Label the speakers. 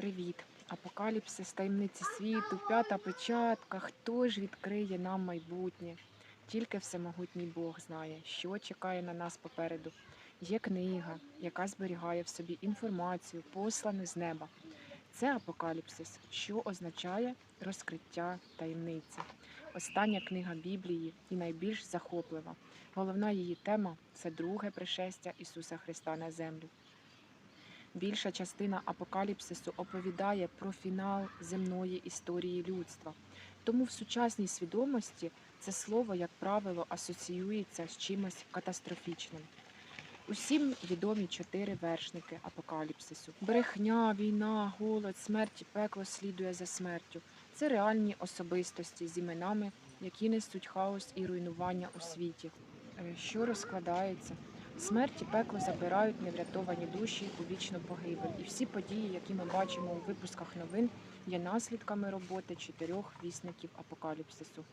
Speaker 1: Привіт! Апокаліпсис, таємниці світу, п'ята печатка. Хто ж відкриє нам майбутнє? Тільки всемогутній Бог знає, що чекає на нас попереду. Є книга, яка зберігає в собі інформацію, послану з неба. Це апокаліпсис, що означає розкриття таємниці. Остання книга Біблії і найбільш захоплива. Головна її тема це друге пришестя Ісуса Христа на землю. Більша частина апокаліпсису оповідає про фінал земної історії людства. Тому в сучасній свідомості це слово, як правило, асоціюється з чимось катастрофічним. Усім відомі чотири вершники апокаліпсису: брехня, війна, голод, смерть пекло слідує за смертю. Це реальні особистості з іменами, які несуть хаос і руйнування у світі. Е, Що розкладається? Смерть і пекло забирають неврятовані душі у вічну погибель. І всі події, які ми бачимо у випусках новин, є наслідками роботи чотирьох вісників апокаліпсису.